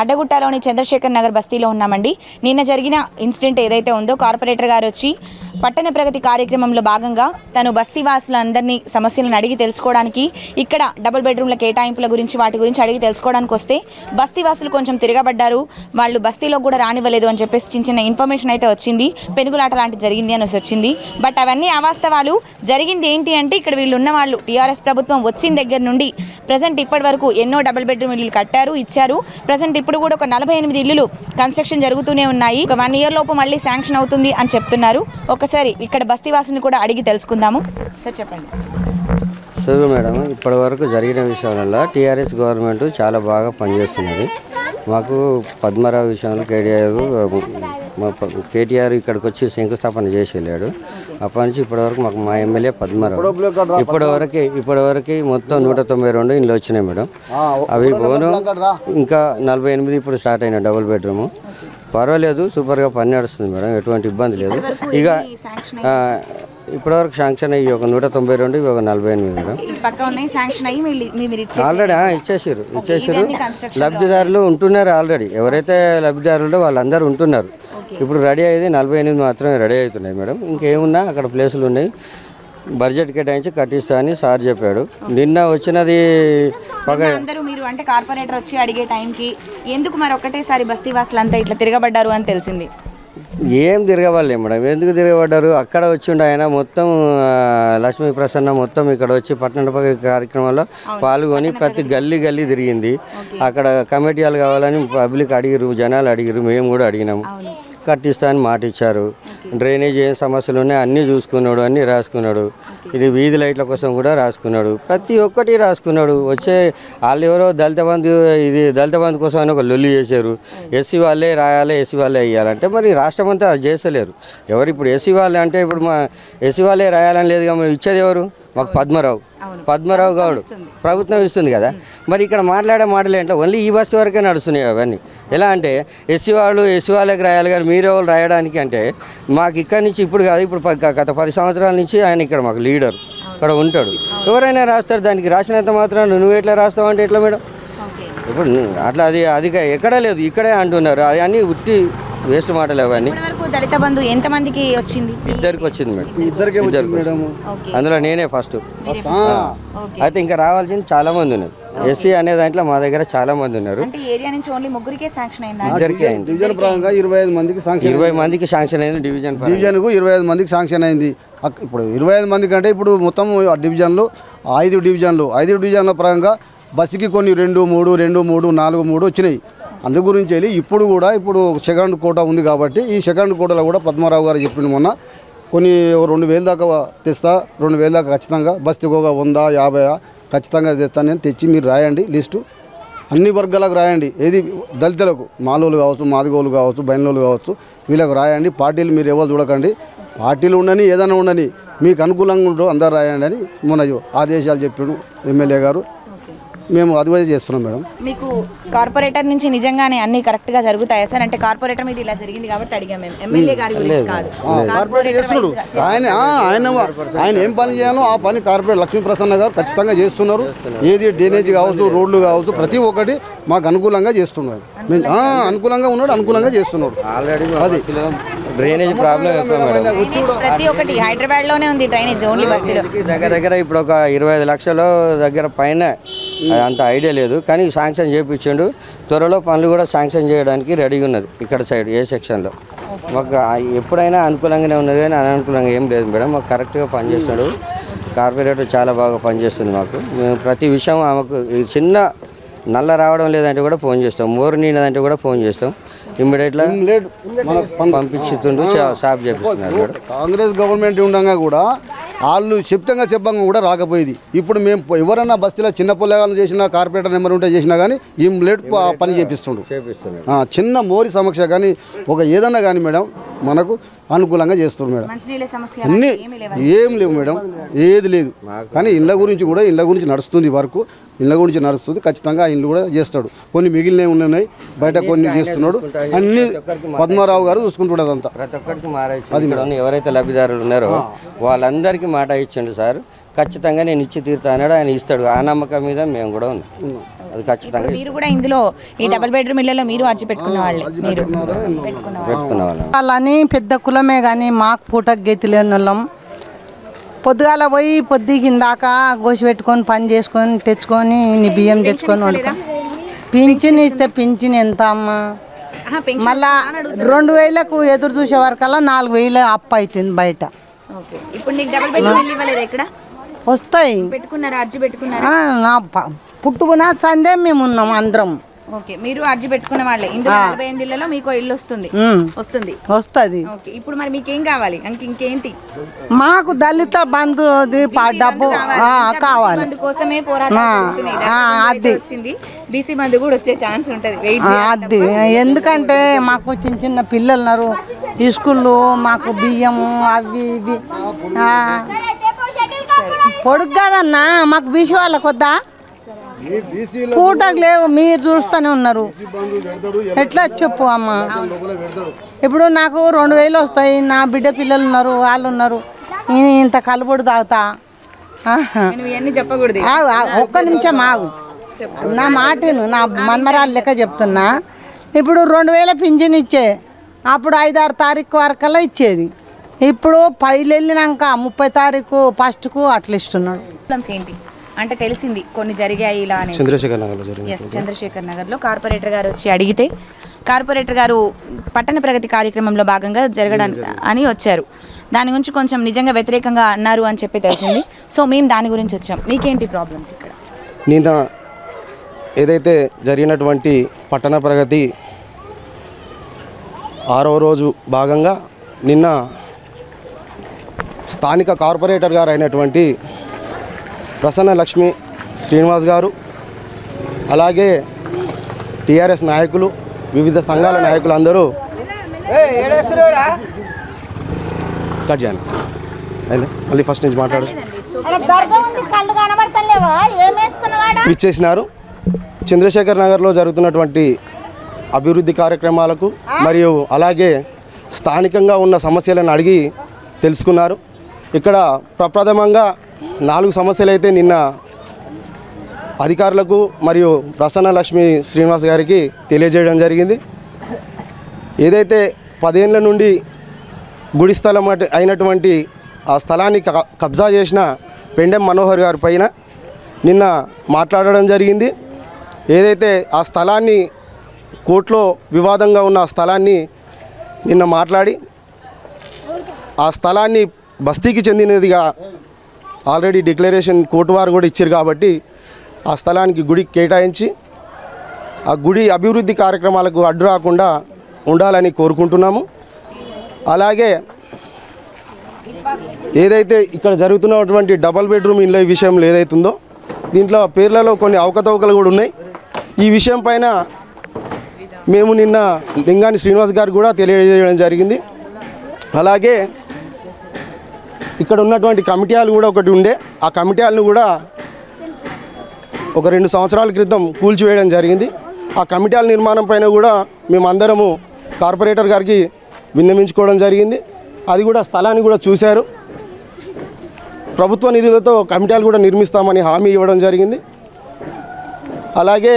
అడ్డగుట్టలోని చంద్రశేఖర్ నగర్ బస్తీలో ఉన్నామండి. నిన్న జరిగిన ఇన్సిడెంట్ ఏదైతే ఉందో కార్పొరేటర్ గారు వచ్చి పట్టణ ప్రగతి కార్యక్రమంలో భాగంగా తను బస్తీవాసులందరినీ సమస్యలను అడిగి తెలుసుకోవడానికి ఇక్కడ డబుల్ బెడ్రూమ్ల కేటాయింపుల గురించి వాటి గురించి అడిగి తెలుసుకోవడానికి వస్తే బస్తీవాసులు కొంచెం తిరగబడ్డారు. వాళ్ళు బస్తీలో కూడా రానివ్వలేదు అని చెప్పేసి చిన్న చిన్న ఇన్ఫర్మేషన్ అయితే వచ్చింది. పెనుగులాట లాంటి జరిగింది అని వచ్చింది. బట్ అవన్నీ అవాస్తవాలు. జరిగింది ఏంటి అంటే ఇక్కడ వీళ్ళు ఉన్న వాళ్ళు టీఆర్ఎస్ ప్రభుత్వం వచ్చిన దగ్గర నుండి ప్రజెంట్ ఇప్పటి వరకు ఎన్నో డబుల్ బెడ్రూమ్ ఇల్లు కట్టారు ఇచ్చారు. ప్రజెంట్ ఇప్పుడు కూడా ఒక నలభై ఎనిమిది ఇల్లులు కన్స్ట్రక్షన్ జరుగుతూనే ఉన్నాయి. ఒక వన్ ఇయర్ లోపు మళ్ళీ శాంక్షన్ అవుతుంది అని చెప్తున్నారు. ఒకసారి ఇక్కడ బస్తీ వాసుని కూడా అడిగి తెలుసుకుందాము. సార్ చెప్పండి. సరే మేడం ఇప్పటి వరకు జరిగిన విషయాలలో టీఆర్ఎస్ గవర్నమెంట్ చాలా బాగా పనిచేస్తున్నది. మాకు పద్మరావు విషయంలో కేటీఆర్ మా కేటీఆర్ ఇక్కడికి వచ్చి శంకుస్థాపన చేసి వెళ్ళాడు. అప్పటి నుంచి ఇప్పటి వరకు మాకు మా ఎమ్మెల్యే పద్మరావు. ఇప్పటి వరకు ఇప్పటి వరకు మొత్తం నూట తొంభై రెండు ఇండ్లు వచ్చినాయి మేడం. అవి పోను ఇంకా నలభై ఎనిమిది ఇప్పుడు స్టార్ట్ అయిన డబుల్ బెడ్రూమ్. పర్వాలేదు సూపర్గా పని నడుస్తుంది మేడం ఎటువంటి ఇబ్బంది లేదు. ఇక ఇప్పటివరకు శాంక్షన్ అయ్యి ఒక నూట తొంభై రెండు ఇవి ఒక నలభై ఎనిమిది మేడం. ఆల్రెడీ ఇచ్చేసారు? ఇచ్చేసారు లబ్ధిదారులు ఉంటున్నారు ఆల్రెడీ ఎవరైతే లబ్ధిదారులు వాళ్ళందరూ ఉంటున్నారు. ఇప్పుడు రెడీ అయ్యేది నలభై ఎనిమిది మాత్రమే రెడీ అవుతున్నాయి మేడం. ఇంకేమున్నా అక్కడ ప్లేసులు ఉన్నాయి. బడ్జెట్ కేటాయించి కట్టిస్తా అని సార్ చెప్పాడు. నిన్న వచ్చినది పగ అందరూ మీరు అంటే కార్పొరేటర్ వచ్చి అడిగే టైంకి ఎందుకు మరి ఒక్కటేసారి బస్తీ వాసులు అంతా ఇట్లా తిరగబడ్డారు అని తెలిసింది. ఏం తిరగవాళ్ళే మేడం. ఎందుకు తిరగబడ్డారు? అక్కడ వచ్చిండు ఆయన మొత్తం లక్ష్మీ ప్రసన్న మొత్తం ఇక్కడ వచ్చి పట్టణ కార్యక్రమంలో పాల్గొని ప్రతి గల్లీ గల్లీ తిరిగింది. అక్కడ కమిటీ వాళ్ళు కావాలని పబ్లిక్ అడిగిరు జనాలు అడిగిరు మేము కూడా అడిగినాము. కట్టిస్తా అని మాట ఇచ్చారు డ్రైనేజ్ ఏం సమస్యలు ఉన్నాయి అన్నీ చూసుకున్నాడు అన్నీ రాసుకున్నాడు. ఇది వీధి లైట్ల కోసం కూడా రాసుకున్నాడు. ప్రతి ఒక్కటి రాసుకున్నాడు. వచ్చే వాళ్ళు ఎవరో దళిత బంధు ఇది దళిత బంధు కోసం అని ఒక లొల్లి చేశారు. ఎస్సీ వాళ్ళే రాయాలి ఎస్సీ వాళ్ళే వేయాలంటే మరి రాష్ట్రం అంతా అది చేస్తలేరు. ఎవరు ఇప్పుడు ఎస్సీ వాళ్ళే అంటే ఇప్పుడు మా ఎస్సీ వాళ్ళే రాయాలని లేదు మరి ఇచ్చేది ఎవరు? మాకు పద్మరావు. పద్మరావు గౌడ్. ప్రభుత్వం ఇస్తుంది కదా? మరి ఇక్కడ మాట్లాడే మాటలు ఏంటో ఓన్లీ ఈ బస్సు వరకే నడుస్తున్నాయి అవన్నీ. ఎలా అంటే ఎస్సీ వాళ్ళు ఎస్సీ వాళ్ళకి రాయాలి కానీ మీరే వాళ్ళు రాయడానికి అంటే మాకు ఇక్కడి నుంచి ఇప్పుడు కాదు ఇప్పుడు గత పది సంవత్సరాల నుంచి ఆయన ఇక్కడ మాకు లీడర్ ఇక్కడ ఉంటాడు. ఎవరైనా రాస్తారు దానికి రాసినంత మాత్రం నువ్వు ఎట్లా రాస్తావు అంటే ఎట్లా మేడం? ఓకే. ఇప్పుడు అట్లా అది అది ఎక్కడా లేదు ఇక్కడే అంటున్నారు. అది అన్నీ ఉట్టి వేస్ట్ మాటలు అవన్నీ. దళిత బంధు ఎంతమందికి వచ్చింది? ఇద్దరికి వచ్చింది మేడం. ఇద్దరికే అందులో నేనే ఫస్ట్ ఓకే. అయితే ఇంకా రావాల్సింది చాలా మంది ఉన్నారు. ఎస్సీ అనే దాంట్లో మా దగ్గర చాలా మంది ఉన్నారు. అంటే ఈ ఏరియా నుంచి ఓన్లీ ముగ్గురికే శాంక్షన్ అయిందా? ఇద్దరికి అయింది. డివిజన్ పరంగా ఇరవై ఐదు మందికి శాంక్షన్ ఇరవై మందికి శాంక్షన్ అయింది డివిజన్ పరంగా. డివిజన్కు ఇరవై ఐదు మందికి శాంక్షన్ అయింది. అక్- ఇప్పుడు ఇరవై ఐదు మందికి అంటే ఇప్పుడు మొత్తం ఆ డివిజన్లు ఐదు డివిజన్లు ఐదు డివిజన్ల పరంగా బస్సుకి కొన్ని రెండు మూడు రెండు మూడు నాలుగు మూడు వచ్చినాయి. అందు గురించి వెళ్ళి ఇప్పుడు కూడా ఇప్పుడు సెకండ్ కోట ఉంది కాబట్టి ఈ సెకండ్ కోటలో కూడా పద్మారావు గారు చెప్పింది మొన్న కొన్ని ఓ రెండు వేలు దాకా తెస్తా రెండు వేలు దాకా ఖచ్చితంగా బస్సుకి ఒక వంద యాభై ఖచ్చితంగా తెస్తాను. నేను తెచ్చి మీరు రాయండి లిస్టు. అన్ని వర్గాలకు రాయండి. ఏది దళితులకు మాలోలు కావచ్చు మాదిగోలు కావచ్చు బయలులు కావచ్చు వీళ్ళకు రాయండి. పార్టీలు మీరు ఎవరు చూడకండి. పార్టీలు ఉండని ఏదైనా ఉండని మీకు అనుకూలంగా ఉండరు అందరు రాయండి అని మొన్న ఆదేశాలు చెప్పాడు ఎమ్మెల్యే గారు. మేము అడ్వైజ్ చేస్తున్నాం మేడం. మీకు కార్పొరేటర్ నుంచి నిజంగానే అన్ని కరెక్ట్గా జరుగుతాయా సార్? అంటే కార్పొరేటర్ మీద ఇలా జరిగింది కాబట్టి అడిగాం మేము. ఎమ్మెల్యే గారి గురించి కాదు. కార్పొరేట్ చేస్తున్నాడు. ఆయన ఆ, ఆయన ఆయన ఏం పని చేయాలో ఆ పని కార్పొరేట్ లక్ష్మీ ప్రసన్న గారు ఖచ్చితంగా చేస్తున్నారు. ఏది డ్రైనేజ్ కావచ్చు రోడ్లు కావచ్చు ప్రతి ఒక్కటి మాకు అనుకూలంగా చేస్తున్నారు. అనుకూలంగా ఉన్నాడు అనుకూలంగా చేస్తున్నాడు ఆల్రెడీ బస్సులో డ్రైనేజ్ ప్రాబ్లం ఎక్కువ మేడం. డ్రైనేజ్ ప్రతి ఒక్కటి హైదరాబాద్లోనే ఉంది డ్రైనేజ్ ఓన్లీ బస్తీలో దగ్గర దగ్గర ఇప్పుడు ఒక ఇరవై ఐదు లక్షల దగ్గర పైన అది అంత ఐడియా లేదు. కానీ శాంక్షన్ చేయించిండు త్వరలో పనులు కూడా శాంక్షన్ చేయడానికి రెడీగా ఉన్నది ఇక్కడ సైడ్ ఏ సెక్షన్లో. మాకు ఎప్పుడైనా అనుకూలంగానే ఉన్నది కానీ అననుకూలంగా ఏం లేదు మేడం. మాకు కరెక్ట్గా పనిచేస్తాడు. కార్పొరేటర్ చాలా బాగా పనిచేస్తుంది మాకు. మేము ప్రతి విషయం ఆమెకు చిన్న నల్ల రావడం లేదంటే కూడా ఫోన్ చేస్తాం. మోరు నీనదంటే కూడా ఫోన్ చేస్తాం. పంపించుతుండ్రు షా- షాప్ చేపిస్తున్నారు కాంగ్రెస్ గవర్నమెంట్ ఉండగా కూడా వాళ్ళు చెప్తంగా చెప్పంగా కూడా రాకపోయేది. ఇప్పుడు మేము ఎవరన్నా బస్తీలో చిన్న పొల్లగాలను చేసినా కార్పొరేటర్ నెంబర్ ఉంటే చేసినా కానీ ఈ లేట్ ప- పని చేపిస్తుండ్రు చిన్న మోరి సమస్య కానీ ఒక ఏదన్నా కానీ మేడం మనకు అనుకూలంగా చేస్తున్నారు మేడం. అన్నీ ఏం లేవు మేడం. ఏది లేదు. కానీ ఇళ్ళ గురించి కూడా ఇళ్ళ గురించి నడుస్తుంది వర్క్. ఇళ్ళ గురించి నడుస్తుంది. ఖచ్చితంగా ఆ ఇల్లు కూడా చేస్తాడు. కొన్ని మిగిలినవి ఉన్నాయి? బయట కొన్ని చేస్తున్నాడు. అన్ని పద్మారావు గారు చూసుకుంటాడు అదంతా. ప్రతి ఒక్కరికి మాట ఎవరైతే లబ్ధిదారులు ఉన్నారో వాళ్ళందరికీ మాట ఇచ్చిండు సార్. ఖచ్చితంగా నేను ఇచ్చి తీరుతా అన్నాడు. ఆయన ఇస్తాడు. ఆ నమ్మకం మీద మేము కూడా ఉన్నాం. అది ఖచ్చితంగా మీరు కూడా ఇందులో ఈ డబుల్ బెడ్రూమ్ ఇళ్ళలో మీరు అర్జీ పెట్టుకున్న వాళ్ళే. మీరు పెట్టుకున్న వాళ్ళే. వాళ్ళని పెద్ద కులమే కానీ మాకు పూటకు గతి లేని వాళ్ళం. పొద్దుగాల పోయి పొద్దు కిందాక గోసి పెట్టుకొని పని చేసుకొని తెచ్చుకొని నీ బియ్యం తెచ్చుకొని వండుకో. పింఛన్ ఇస్తే పింఛన్ ఎంత అమ్మా? మళ్ళా రెండు వేలకు ఎదురు చూసే వరకల్లా నాలుగు వేలు అప్పు అవుతుంది బయట. ఓకే. ఇప్పుడు నీకు డబుల్ బెడ్రూమ్ ఇవ్వలేదు ఎక్కడ వస్తాయి. పెట్టుకున్నారా? అర్జీ పెట్టుకున్నారా? ఆ, నా ప- పుట్టుకున్న చందే మేము ఉన్నాం అందరం. ఓకే మీరు అర్జీ పెట్టుకున్న వాళ్ళే. ఇందులో నలభై ఎనిమిది ఇళ్ళలో మీకు ఇల్లు వస్తుంది. వస్తుంది. వస్తుంది. ఓకే ఇప్పుడు మరి మీకేం కావాలి? ఇంక ఇంకేంటి? మాకు దళిత బంధుది ప- డబ్బు ఆ, కావాలి బంధు కోసమే పోరాటం ఆ, జరుగుతున్నాయి. ఆ, దాంట్లో అది. వచ్చింది. బీసీ బంధు కూడా వచ్చే ఛాన్స్ ఉంటది. వెయిట్ ఆ, అది. ఎందుకంటే మాకు చిన్న చిన్న పిల్లలు ఉన్నారు ఈ స్కూల్లో మాకు బియ్యము అవి ఇవి ఆ, పొడుగు కాదన్నా మాకు బీసీ వాళ్ళకి వద్దా? పూటకు లేవు మీరు చూస్తూనే ఉన్నారు. ఎట్లా చెప్పు అమ్మ. ఇప్పుడు నాకు రెండు వేలు వస్తాయి నా బిడ్డ పిల్లలు ఉన్నారు వాళ్ళు ఉన్నారు. నేను ఇంత కలుపుడు తాగుతా? ఒక్క నిమిషం ఆగు. నా మాటను నా మన్మరాలు లెక్క చెప్తున్నా. ఇప్పుడు రెండు వేల పింఛన్ ఇచ్చే అప్పుడు ఐదారు తారీఖు వరకల్లా ఇచ్చేది. ఇప్పుడు పైలు వెళ్ళినాక ముప్పై తారీఖు ఫస్ట్కు అట్లా ఇస్తున్నాడు. ప్రాబ్లమ్స్ ఏంటి? అంటే తెలిసింది కొన్ని జరిగాయి ఇలా అని చంద్రశేఖర్ నగర్లో జరిగింది ఎస్ చంద్రశేఖర్ నగర్లో కార్పొరేటర్ గారు వచ్చి అడిగితే కార్పొరేటర్ గారు పట్టణ ప్రగతి కార్యక్రమంలో భాగంగా జరగడానికి అని వచ్చారు. దాని గురించి కొంచెం నిజంగా వ్యతిరేకంగా అన్నారు అని చెప్పి తెలిసింది. సో మేము దాని గురించి వచ్చాం. మీకేంటి ప్రాబ్లమ్స్ ఇక్కడ? నిన్న ఏదైతే జరిగినటువంటి పట్టణ ప్రగతి ఆరవ రోజు భాగంగా నిన్న స్థానిక కార్పొరేటర్ గారు అయినటువంటి ప్రసన్న లక్ష్మి శ్రీనివాస్ గారు అలాగే టీఆర్ఎస్ నాయకులు వివిధ సంఘాల నాయకులు అందరూ కట్ చేయాలి. అయిందా? మళ్ళీ ఫస్ట్ నుంచి మాట్లాడు. ఇచ్చేసినారు చంద్రశేఖర్ నగర్లో జరుగుతున్నటువంటి అభివృద్ధి కార్యక్రమాలకు మరియు అలాగే స్థానికంగా ఉన్న సమస్యలను అడిగి తెలుసుకున్నారు. ఇక్కడ ప్రప్రథమంగా నాలుగు సమస్యలు అయితే నిన్న అధికారులకు మరియు ప్రసన్న లక్ష్మి శ్రీనివాస్ గారికి తెలియజేయడం జరిగింది. ఏదైతే పదేళ్ళ నుండి గుడి స్థలం అయినటువంటి ఆ స్థలాన్ని క- కబ్జా చేసిన పెండెం మనోహర్ గారి పైన నిన్న మాట్లాడడం జరిగింది. ఏదైతే ఆ స్థలాన్ని కోర్టులో వివాదంగా ఉన్న ఆ స్థలాన్ని నిన్న మాట్లాడి ఆ స్థలాన్ని బస్తీకి చెందినదిగా ఆల్రెడీ డిక్లరేషన్ కోర్టు వారు కూడా ఇచ్చారు కాబట్టి ఆ స్థలానికి గుడి కేటాయించి ఆ గుడి అభివృద్ధి కార్యక్రమాలకు అడ్డు రాకుండా ఉండాలని కోరుకుంటున్నాము. అలాగే ఏదైతే ఇక్కడ జరుగుతున్నటువంటి డబల్ బెడ్రూమ్ ఇళ్ళ విషయంలో ఏదైతుందో దీంట్లో పేర్లలో కొన్ని అవకతవకలు కూడా ఉన్నాయి. ఈ విషయం పైన మేము నిన్న లింగాని శ్రీనివాస్ గారు కూడా తెలియజేయడం జరిగింది. అలాగే ఇక్కడ ఉన్నటువంటి కమిటీ హాల్ కూడా ఒకటి ఉండే. ఆ కమిటీ హాల్ను కూడా ఒక రెండు సంవత్సరాల క్రితం కూల్చివేయడం జరిగింది. ఆ కమిటీ హాల్ నిర్మాణం పైన కూడా మేమందరము కార్పొరేటర్ గారికి విన్నవించుకోవడం జరిగింది. అది కూడా స్థలాన్ని కూడా చూశారు. ప్రభుత్వ నిధులతో కమిటీలు కూడా నిర్మిస్తామని హామీ ఇవ్వడం జరిగింది. అలాగే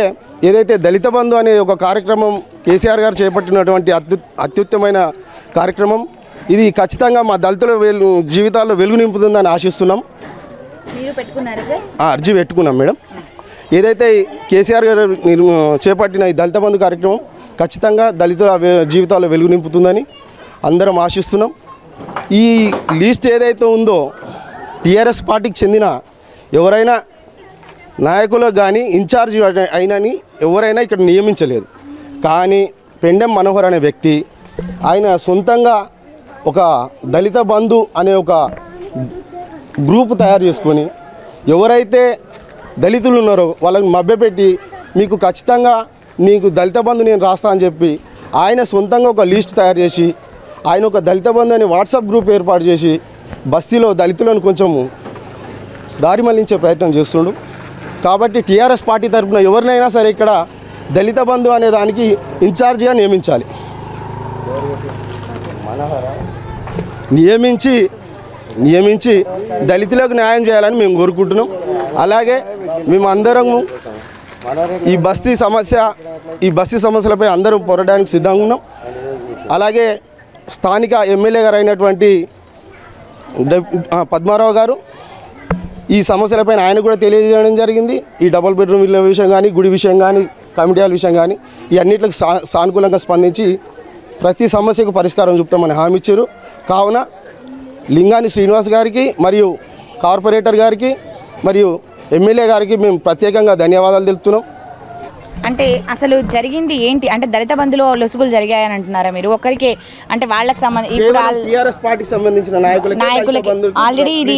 ఏదైతే దళిత బంధు అనే ఒక కార్యక్రమం కేసీఆర్ గారు చేపట్టినటువంటి అత్యు అత్యుత్తమైన కార్యక్రమం ఇది ఖచ్చితంగా మా దళితుల జీవితాల్లో వెలుగు నింపుతుందని ఆశిస్తున్నాం. మీరు పెట్టుకున్నారా సార్? ఆ, అర్జీ పెట్టుకున్నాం మేడం. ఏదైతే కేసీఆర్ గారు చేపట్టిన ఈ దళిత బంధు కార్యక్రమం ఖచ్చితంగా దళితుల జీవితాల్లో వెలుగు నింపుతుందని అందరం ఆశిస్తున్నాం. ఈ లిస్ట్ ఏదైతే ఉందో టీఆర్ఎస్ పార్టీకి చెందిన ఎవరైనా నాయకులు కానీ ఇన్ఛార్జ్ అయినని ఎవరైనా ఇక్కడ నియమించలేదు. కానీ పెండెం మనోహర్ అనే వ్యక్తి ఆయన సొంతంగా ఒక దళిత బంధు అనే ఒక గ్రూప్ తయారు చేసుకొని ఎవరైతే దళితులు ఉన్నారో వాళ్ళని మభ్యపెట్టి మీకు ఖచ్చితంగా మీకు దళిత బంధు నేను రాస్తా అని చెప్పి ఆయన సొంతంగా ఒక లిస్ట్ తయారు చేసి ఆయన ఒక దళిత బంధు అనే వాట్సాప్ గ్రూప్ ఏర్పాటు చేసి బస్తీలో దళితులను కొంచెము దారి మళ్ళించే ప్రయత్నం చేస్తుండు. కాబట్టి టీఆర్ఎస్ పార్టీ తరఫున ఎవరినైనా సరే ఇక్కడ దళిత బంధు అనే దానికి ఇన్ఛార్జిగా నియమించాలి. నియమించి నియమించి దళితులకు న్యాయం చేయాలని మేము కోరుకుంటున్నాం. అలాగే మేము అందరము ఈ బస్తీ సమస్య ఈ బస్తీ సమస్యలపై అందరం పోరాడడానికి సిద్ధంగా ఉన్నాం. అలాగే స్థానిక ఎమ్మెల్యే గారు అయినటువంటి పద్మారావు గారు ఈ సమస్యలపైన ఆయన కూడా తెలియజేయడం జరిగింది. ఈ డబుల్ బెడ్రూమ్ ఇళ్ళ విషయం కానీ గుడి విషయం కానీ కమిటీల విషయం కానీ ఈ అన్నిటికి సా సానుకూలంగా స్పందించి ప్రతి సమస్యకు పరిష్కారం చూపుతామని హామీ ఇచ్చారు. కావున లింగాని శ్రీనివాస్ గారికి మరియు కార్పొరేటర్ గారికి మరియు ఎమ్మెల్యే గారికి మేము ప్రత్యేకంగా ధన్యవాదాలు తెలుపుతున్నాం. అంటే అసలు జరిగింది ఏంటి? అంటే దళిత బంధులో లొసుగులు జరిగాయని అంటున్నారా మీరు? ఒక్కరికే అంటే వాళ్ళకి సంబంధించి సంబంధించిన నాయకులకి నాయకులకి. ఆల్రెడీ ఇది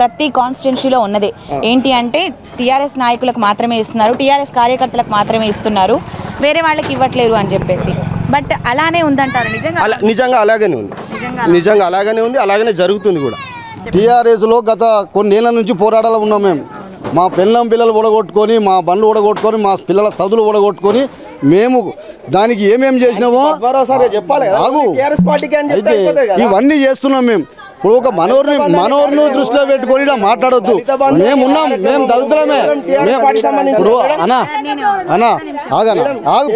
ప్రతి కాన్స్టిట్యున్సీలో ఉన్నది. ఏంటి అంటే టీఆర్ఎస్ నాయకులకు మాత్రమే ఇస్తున్నారు టీఆర్ఎస్ కార్యకర్తలకు మాత్రమే ఇస్తున్నారు. వేరే వాళ్ళకి ఇవ్వట్లేరు అని చెప్పేసి. బట్ అలానే ఉందంటారు. నిజంగా అలా నిజంగా అలాగనే ఉంది. నిజంగా అలాగనే ఉంది అలాగనే జరుగుతుంది కూడా. టీఆర్ఎస్లో గత కొన్నేళ్ళ నుంచి పోరాటాలు ఉన్నాం మేము. మా పిల్లం పిల్లలు ఊడగొట్టుకొని మా బండ్లు ఊడగొట్టుకొని మా పిల్లల చదువులు ఊడగొట్టుకొని మేము దానికి ఏమేం చేసినామో చెప్పాలి కదా. ఆగు. టీఆర్ఎస్ పార్టీకి అని చెప్తే అయితే అయిపోతుంది కదా. ఇవన్నీ చేస్తున్నాం మేము. ఇప్పుడు ఒక మనోర్ని మనోర్ను దృష్టిలో పెట్టుకొని ఇలా మాట్లాడొద్దు. మేమున్నాం మేము దళితులమే. మేము ఇప్పుడు అనా అనా ఆగనా ఆగు.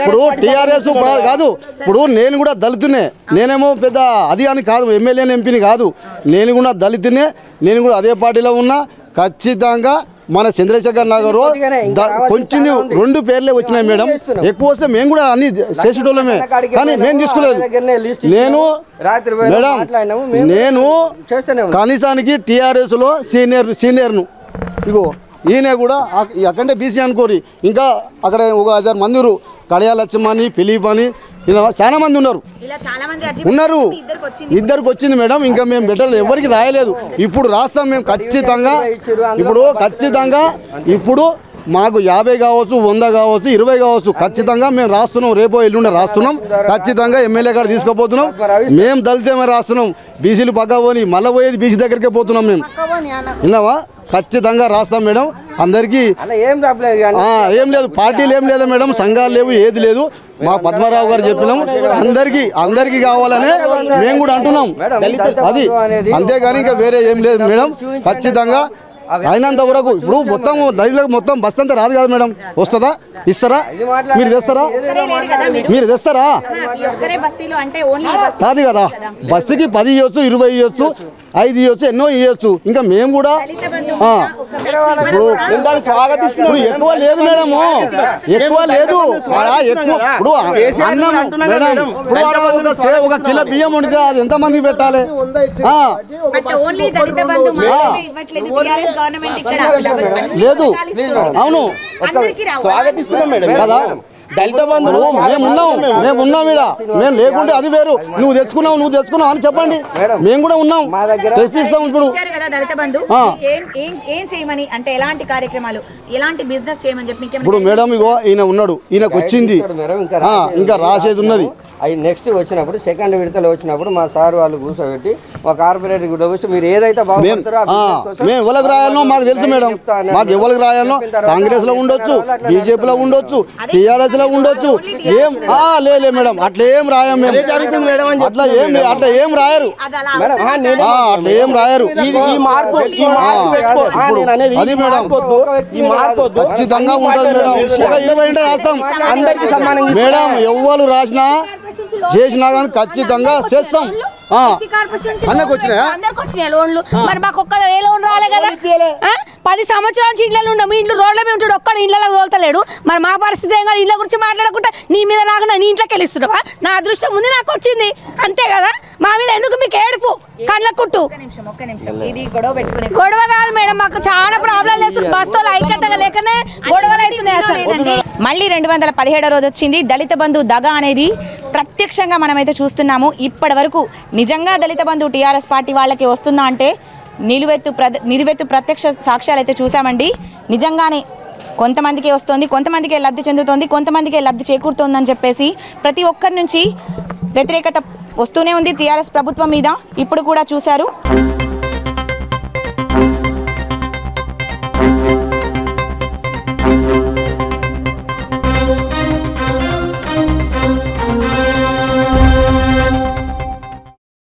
ఇప్పుడు టీఆర్ఎస్ కాదు ఇప్పుడు నేను కూడా దళితునే. నేనేమో పెద్ద అది అని కాదు ఎమ్మెల్యేని ఎంపీని కాదు. నేను కూడా దళితునే నేను కూడా అదే పార్టీలో ఉన్నా. ఖచ్చితంగా మన చంద్రశేఖర్ నగర్ కొంచెం రెండు పేర్లే వచ్చినాయి మేడం. ఎక్కువ వస్తే మేము కూడా అన్ని చేసేటోళ్ళమే. కానీ మేము తీసుకోలేదు. నేను మేడం నేను కనీసానికి టీఆర్ఎస్లో సీనియర్ సీనియర్ను. ఇగో ఈయన కూడా అక్- అక్కడే బీసీ అనుకోరి. ఇంకా అక్కడ ఒక ఐదారు మంది ఉన్నారు. కడియా లక్ష్మణి ఫిలిప్ అని ఇలా చాలా మంది ఉన్నారు. ఉన్నారు. ఇద్దరికి వచ్చింది. మేడం. ఇంకా మేము పెట్టలేదు ఎవరికి రాయలేదు. ఇప్పుడు రాస్తాం మేము ఖచ్చితంగా. ఇప్పుడు ఖచ్చితంగా ఇప్పుడు మాకు యాభై కావచ్చు వంద కావచ్చు ఇరవై కావచ్చు. ఖచ్చితంగా మేము రాస్తున్నాం. రేపో ఎల్లుండి రాస్తున్నాం. ఖచ్చితంగా ఎమ్మెల్యే గారు తీసుకుపోతున్నాం. మేము దళితమే రాస్తున్నాం. బీసీలు పక్క పోని మళ్ళీ పోయేది బీసీ దగ్గరికే పోతున్నాం మేము. విన్నావా? ఖచ్చితంగా రాస్తాం మేడం. అందరికీ ఏం లేదు పార్టీలు ఏం లేదు మేడం. సంఘాలు లేవు ఏది లేదు. మా పద్మరావు గారు చెప్పినాం. అందరికి అందరికి కావాలనే మేము కూడా అంటున్నాం. అది అంతేగాని ఇంకా వేరే ఏం లేదు మేడం. ఖచ్చితంగా అయినంత వరకు ఇప్పుడు మొత్తం దళితులకు మొత్తం బస్ అంతా రాదు కదా మేడం? వస్తుందా? ఇస్తారా? మీరు తెస్తారా? మీరు. తెస్తారా? కాదు కదా. బస్సుకి పది ఇవ్వచ్చు ఇరవై ఇవ్వచ్చు ఐదు ఇవ్వచ్చు ఎన్నో ఇవ్వచ్చు. ఇంకా మేము కూడా ఆ, ఇప్పుడు ఇప్పుడు ఎక్కువ లేదు మేడం ఎక్కువ లేదు. ఎక్కువ ఇప్పుడు అన్నం మేడం ఇప్పుడు ఒక కిలో బియ్యం వండితే అది ఎంత మందికి పెట్టాలి? ఆ, బట్ ఓన్లీ దళిత బంధు మాత్రమే ఇవ్వట్లేదు. టీఆర్ఎస్ గవర్నమెంట్ ఇక్కడ అన్ని లేదు. అవును. స్వాగతిస్తున్నాం మేడం. కదా? దళిత బంధు మేము ఉన్నాం మేము ఉన్నాం ఇక్కడ మేము లేకుంటే అది వేరు. నువ్వు తెచ్చుకున్నావు నువ్వు తెచ్చుకున్నావు అని చెప్పండి. మేము కూడా ఉన్నాం. తెప్పిస్తాం ఇప్పుడు. ఏం చేయమని అంటే ఎలాంటి కార్యక్రమాలు? ఎలాంటి బిజినెస్ చేయమని చెప్పి ఇప్పుడు మేడం ఇగో ఈయన ఉన్నాడు ఈయనకు వచ్చింది. మేడం ఇంకా రాసేది ఉన్నది. అవి నెక్స్ట్ వచ్చినప్పుడు సెకండ్ విడతలో వచ్చినప్పుడు మా సార్ వాళ్ళు కూర్చోబెట్టి మా కార్పొరేటర్ కూడా వచ్చి మీరు ఏదైతే మేము ఎవరికి రాయాలనో మాకు తెలుసు మేడం. మాకు ఎవరికి రాయాలనో కాంగ్రెస్లో ఉండొచ్చు బీజేపీలో ఉండొచ్చు టీఆర్ఎస్లో ఉండొచ్చు. ఏం ఆ, లే లే మేడం అట్లా ఏం రాయం మేము అట్లా ఏం అట్లా ఏం రాయరు. అట్లా ఏం రాయరు. అది మేడం. ఖచ్చితంగా ఉంటుంది మేడం. ఒక ఇరవై ఇంటి రాస్తాం. అందరికీ మేడం ఎవ్వరు రాసినా చేసినా కానీ ఖచ్చితంగా చేస్తాం. ఆ. అన్నకు వచ్చినాయా? అందరికి వచ్చినాయి లోన్లు. మరి మాకు ఒక్క ఏ లోన్ రాలే కదా? ఆ? పది సంవత్సరాల నుంచి ఇళ్ళలో ఉన్నాం మీ ఇంట్లో రోడ్ల మీద ఉంటాడు ఒక్కడ ఇళ్ళలో తోలుతలేడు. మరి మా పరిస్థితి ఏం కాదు ఇళ్ళ గురించి మాట్లాడకుండా నీ మీద నాకు నీ ఇంట్లోకి వెళ్ళిస్తున్నావా? నా అదృష్టం ఉంది నాకు వచ్చింది. అంతే కదా? మా మీద ఎందుకు మీకు ఏడుపు? కళ్ళ కుట్టు. గొడవ కాదు మేడం మాకు చాలా ప్రాబ్లం లేదు. ఐక్యతగా లేకనే గొడవలు అవుతున్నాయి అసలు. లేదండి. మళ్ళీ రెండు వందల పదిహేడో రోజు వచ్చింది. దళిత బంధు దగ అనేది ప్రత్యక్షంగా మనమైతే చూస్తున్నాము. ఇప్పటి వరకు నిజంగా దళిత బంధు టీఆర్ఎస్ పార్టీ వాళ్ళకి వస్తుందా అంటే నిలువెత్తు ప్ర నిలువెత్తు ప్రత్యక్ష సాక్ష్యాలు అయితే చూసామండి నిజంగానే కొంతమందికే వస్తుంది కొంతమందికే లబ్ధి చెందుతోంది కొంతమందికే లబ్ధి చేకూరుతోందని చెప్పేసి ప్రతి ఒక్కరి నుంచి వ్యతిరేకత వస్తూనే ఉంది టీఆర్ఎస్ ప్రభుత్వం మీద. ఇప్పుడు కూడా చూశారు.